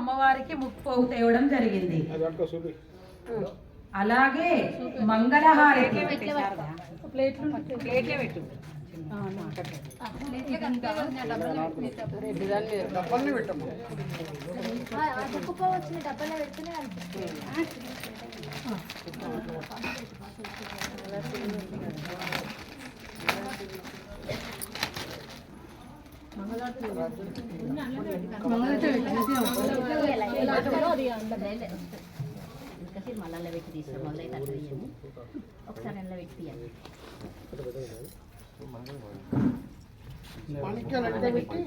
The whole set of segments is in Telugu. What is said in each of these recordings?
అమ్మవారికి ముక్కు తేవడం జరిగింది. అలాగే మంగళహారతి వచ్చిన డబ్బాలో పెడుతూనే అనిపిస్తుంది ఇంకా మళ్ళీ పెట్టి తీస్తాం మళ్ళీ అయితే అట్లా తీయము ఒకసారి పెట్టి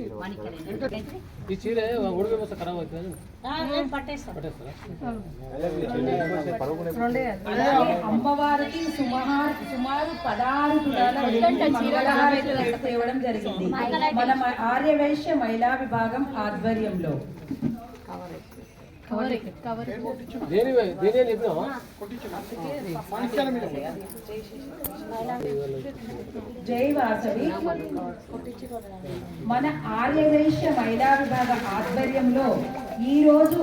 ఈ చీర ఉడికి వస్తే ఖరాబ్ అవుతుంది అమ్మవారికి సుమారు సుమారు పదహారు తులాల వెండి మంగళహారతి తేవడం జరిగింది మన ఆర్యవైశ్య మహిళా విభాగం ఆధ్వర్యంలో దేని దేని జై వాసవి. మన ఆర్యవైశ్య మహిళా విభాగ ఆధ్వర్యంలో ఈ రోజు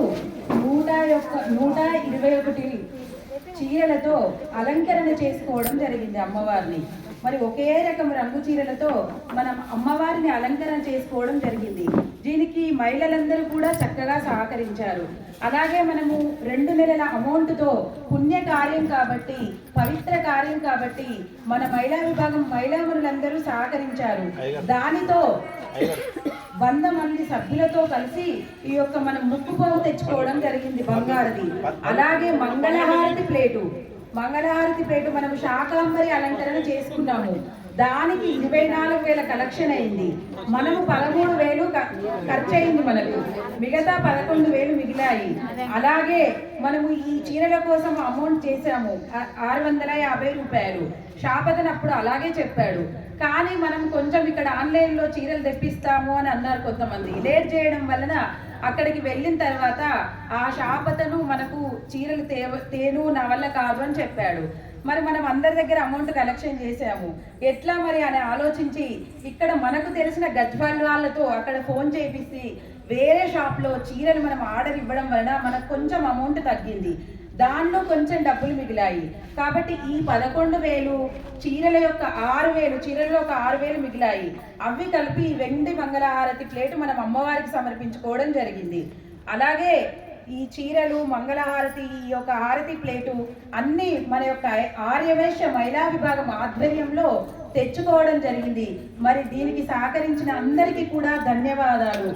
నూట యొక్క నూట ఇరవై ఒకటి చీరలతో అలంకరణ చేసుకోవడం జరిగింది అమ్మవారిని. మరి ఒకే రకం రంగు చీరలతో మనం అమ్మవారిని అలంకరణ చేసుకోవడం జరిగింది. దీనికి మహిళలందరూ కూడా చక్కగా సహకరించారు. అలాగే మనము రెండు నెలల అమౌంట్తో పుణ్య కార్యం కాబట్టి పవిత్ర కార్యం కాబట్టి మన మహిళా విభాగం మహిళామణులందరూ సహకరించారు. దానితో వంద మంది సభ్యులతో కలిసి ఈ యొక్క మనం ముక్కుపోవు తెచ్చుకోవడం జరిగింది బంగారది. అలాగే మంగళహారతి ప్లేటు. మంగళహారతి పేట మనం శాకాంబరి అలంకరణ చేసుకున్నాము. దానికి ఇరవై నాలుగు వేల కలెక్షన్ అయింది. మనము పదమూడు వేలు ఖర్చు అయింది మనకు. మిగతా పదకొండు వేలు మిగిలాయి. అలాగే మనము ఈ చీరల కోసం అమౌంట్ చేసాము ఆరు వందల యాభై రూపాయలు. షాపతన్ అప్పుడు అలాగే చెప్పాడు. కానీ మనం కొంచెం ఇక్కడ ఆన్లైన్లో చీరలు తెప్పిస్తాము అని అన్నారు కొంతమంది. లేట్ చేయడం వలన అక్కడికి వెళ్ళిన తర్వాత ఆ షాపతను మనకు చీరలు తే తేను నా వల్ల కాదు అని చెప్పాడు. మరి మనం అందరి దగ్గర అమౌంట్ కలెక్షన్ చేసాము ఎట్లా మరి అని ఆలోచించి ఇక్కడ మనకు తెలిసిన గజ్వాల్ వాళ్ళతో అక్కడ ఫోన్ చేపిస్తే వేరే షాప్లో చీరలు మనం ఆర్డర్ ఇవ్వడం వలన మనకు కొంచెం అమౌంట్ తగ్గింది. దానిలో కొంచెం డబ్బులు మిగిలాయి. కాబట్టి ఈ పదకొండు వేలు చీరల యొక్క ఆరు వేలు చీరలలో ఒక ఆరు వేలు మిగిలాయి. అవి కలిపి వెండి మంగళహారతి ప్లేటు మనం అమ్మవారికి సమర్పించుకోవడం జరిగింది. అలాగే ఈ చీరలు మంగళహారతి ఈ యొక్క హారతి ప్లేటు అన్నీ మన యొక్క ఆర్యవేశ్య మహిళా విభాగం ఆధ్వర్యంలో తెచ్చుకోవడం జరిగింది. మరి దీనికి సహకరించిన అందరికీ కూడా ధన్యవాదాలు.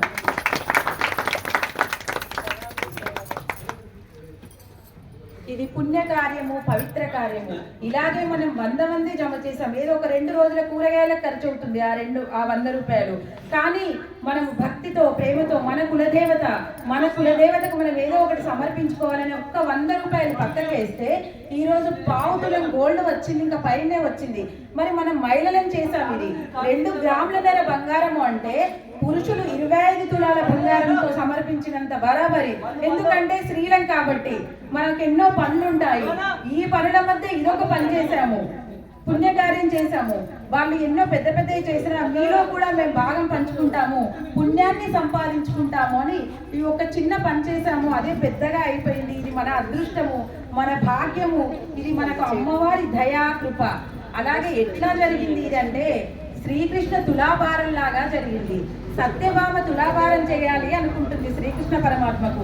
ఇది పుణ్య కార్యము పవిత్ర కార్యము ఇలాగే మనం వంద మంది జమ చేసాం ఏదో ఒక రెండు రోజుల కూరగాయలకు ఖర్చు అవుతుంది ఆ రెండు ఆ వంద రూపాయలు. కానీ మనం భక్తితో ప్రేమతో మన కులదేవత మన కులదేవతకు మనం ఏదో ఒకటి సమర్పించుకోవాలని ఒక్క వంద రూపాయలు పక్కన వేస్తే ఈ రోజు పావు తులం గోల్డ్ వచ్చింది ఇంకా పైనే వచ్చింది. మరి మనం మహిళలను చేసాం ఇది. రెండు గ్రాముల ధర బంగారము అంటే పురుషులు ఇరవై ఐదు తులాల బంగారంతో సమర్పించినంత బరాబరి. ఎందుకంటే స్త్రీలం కాబట్టి మనకు ఎన్నో పనులు ఉంటాయి ఈ పనుల మధ్య ఇదొక పని చేశాము. పుణ్యకార్యం చేశాము. వాళ్ళు ఎన్నో పెద్ద పెద్దవి చేసిన మీలో కూడా మేము భాగం పంచుకుంటాము. పుణ్యాన్ని సంపాదించుకుంటాము అని ఈ ఒక చిన్న పని చేశాము. అదే పెద్దగా అయిపోయింది. ఇది మన అదృష్టము మన భాగ్యము ఇది మనకు అమ్మవారి దయా కృప. అలాగే ఎట్లా జరిగింది ఇది అంటే శ్రీకృష్ణ తులాభారం లాగా జరిగింది. సత్యభామ తులాభారం చేయాలి అనుకుంటున్నాను కృష్ణ పరమాత్మకు.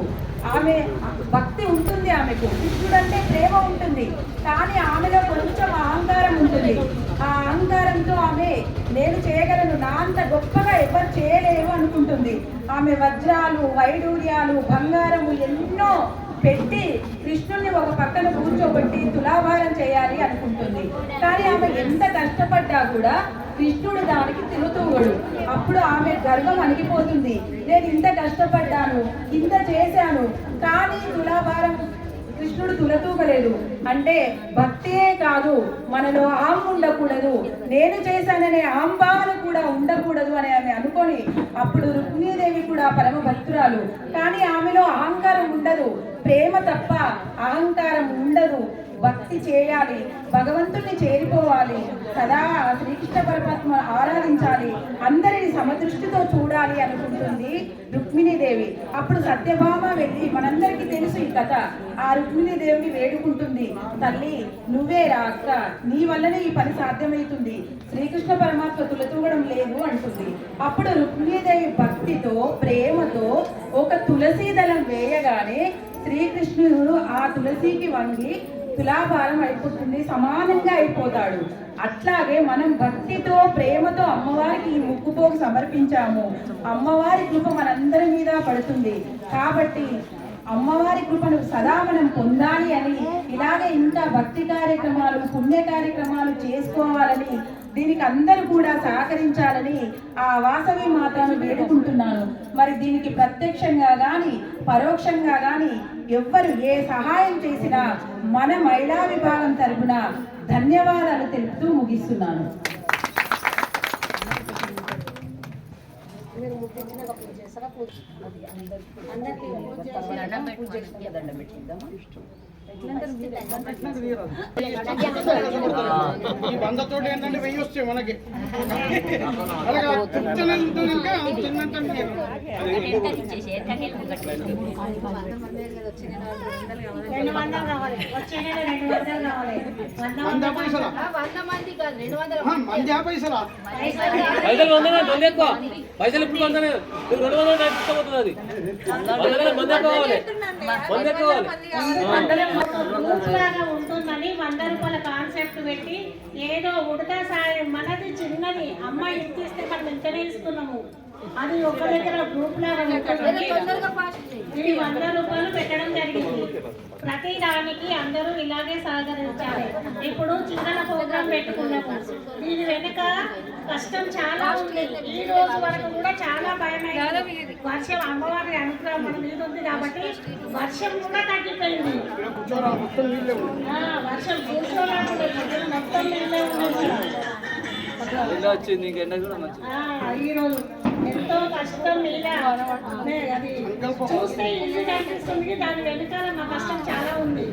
ఆమె భక్తి ఉంటుంది ఆమెకు. కృష్ణుడంటే ప్రేమ ఉంటుంది. కానీ ఆమెలో కొంచెం అహంకారం ఉంటుంది. ఆ అహంకారంతో ఆమె నేను చేయగలను నా అంత గొప్పగా ఎవరు చేయలేము అనుకుంటుంది. ఆమె వజ్రాలు వైడూర్యాలు బంగారము ఎన్నో పెట్టి కృష్ణుణ్ణి ఒక పక్కన కూర్చోబెట్టి తులాభారం చేయాలి అనుకుంటుంది. కానీ ఆమె ఎంత కష్టపడ్డా కూడా కృష్ణుడు దానికి తిరుగుతూగడు అప్పుడు ఆమె గర్వం అణిగిపోతుంది. నేను ఇంత కష్టపడ్డాను ఇంత చేశాను కానీ తులాభారం కృష్ణుడు తులతూగలేదు. అంటే భక్తియే కాదు మనలో ఆం ఉండకూడదు. నేను చేశాననే ఆంభావన కూడా ఉండకూడదు అని ఆమె అనుకొని అప్పుడు రుక్మిణీదేవి కూడా పరమ భక్తురాలు కానీ ఆమెలో అహంకారం ఉండదు ప్రేమ తప్ప అహంకారం ఉండదు. భక్తి చేయాలి భగవంతుణ్ణి చేరిపోవాలి. సదా శ్రీకృష్ణ పరమాత్మ ఆరాధించాలి. అందరిని సమదృష్టితో చూడాలి అనుకుంటుంది రుక్మిణీదేవి అప్పుడు సత్యభామ వెళ్ళి మనందరికీ తెలుసు ఈ కథ. ఆ రుక్మిణీదేవిని వేడుకుంటుంది. తల్లి నువ్వే అక్క. నీ వల్లనే ఈ పని సాధ్యమవుతుంది. శ్రీకృష్ణ పరమాత్మ తులతూగడం లేదు అంటుంది. అప్పుడు రుక్మిణీదేవి భక్తితో ప్రేమతో ఒక తులసీదళం వేయగానే శ్రీకృష్ణుడు ఆ తులసికి వంగి తులాభారం అయిపోతుంది సమానంగా అయిపోతాడు. అట్లాగే మనం భక్తితో ప్రేమతో అమ్మవారికి ఈ ముక్కుపోకు సమర్పించాము. అమ్మవారి కృప మనందరి మీద పడుతుంది. కాబట్టి అమ్మవారి కృపను సదా మనం పొందాలి అని ఇలాగే ఇంకా భక్తి కార్యక్రమాలు పుణ్య కార్యక్రమాలు చేసుకోవాలని దీనికి అందరూ కూడా సహకరించాలని ఆ వాసవి మాతను వేడుకుంటున్నాను. మరి దీనికి ప్రత్యక్షంగా కానీ పరోక్షంగా కానీ ఎవ్వరు ఏ సహాయం చేసినా మన మహిళా విభాగం తరపున ధన్యవాదాలు తెలుపుతూ ముగిస్తున్నాను. ఈ బంధతోటి ఏంటంటే వెయ్యి వస్తాయి మనకి వంద పైసలు వందనే మంది ఎక్కువ పైసలు ఇప్పుడు వందనే రెండు వందలు అది వంద మంది ఎక్కువ కావాలి వంద ఎక్కువ కావాలి గ్రూప్ లాగా ఉంటుందని వంద రూపాయల కాన్సెప్ట్ పెట్టి ఏదో ఉడతా సాయం మనది చిన్నది అమ్మాయి ఇంత ఇస్తే మనం ఇంతనే ఇస్తున్నాము అది ఒక దగ్గర గ్రూప్ లాగా ఉంటుంది ఇది వంద రూపాయలు పెట్టడం జరిగింది. ప్రతి దానికి అందరూ ఇలాగే సహకరించాలి. ఇప్పుడు చిన్న ప్రోగ్రాం పెట్టుకున్నాము. దీని వెనుక కష్టం చాలా ఉంది. ఈ రోజు వరకు కూడా చాలా భయమైంది. వర్షం అమ్మవారి అనుగ్రహం మన మీద ఉంది కాబట్టి వర్షం కూడా తగ్గిపోయింది. వర్షం కూర్చోలేకుండా మొత్తం నీళ్ళే ఈ రోజు ఎంతో కష్టం మీద చూస్తే ఇల్లు కనిపిస్తుంది దాని వెనకాల మా కష్టం చాలా ఉంది.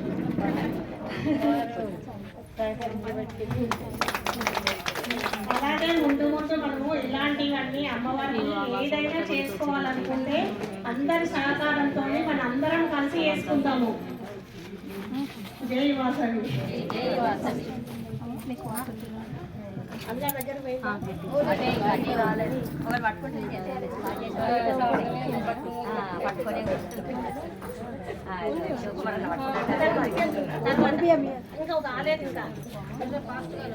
అలాగే ముందు ముందు మనము ఇలాంటివన్నీ అమ్మవారిని ఏదైనా చేసుకోవాలనుకుంటే అందరి సహకారంతోనే మన అందరం కలిసి చేసుకుంటాము. జై వాసవి. అదే అదే. వాళ్ళని ఒకరు పట్టుకుంటే పట్టుకొని ఇంకా కాలేదు ఇంకా ఇంకా కాలేదు.